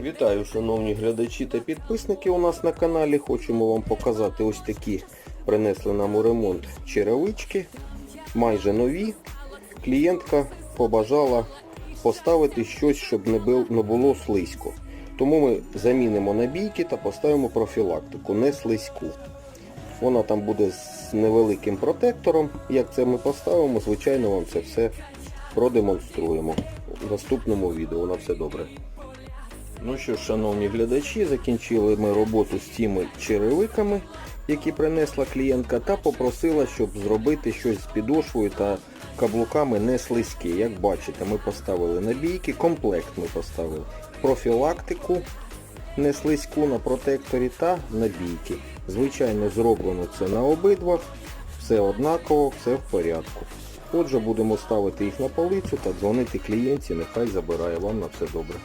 Вітаю, шановні глядачі та підписники у нас на каналі. Хочемо вам показати ось такі принесли нам у ремонт черевички. Майже нові. Клієнтка побажала поставити щось, щоб не було слизько. Тому ми замінимо набійки та поставимо профілактику, не слизьку. Вона там буде з невеликим протектором. Як це ми поставимо, звичайно, вам це все продемонструємо в наступному відео. На все добре. Ну що ж, шановні глядачі, закінчили ми роботу з цими черевиками, які принесла клієнтка, та попросила, щоб зробити щось з підошвою та каблуками не слизькі. Як бачите, ми поставили набійки, комплект ми поставили, профілактику не слизьку на протекторі та набійки. Звичайно, зроблено це на обидва, все однаково, все в порядку. Отже, будемо ставити їх на полицю та дзвонити клієнтці, нехай забирає вам на все добре.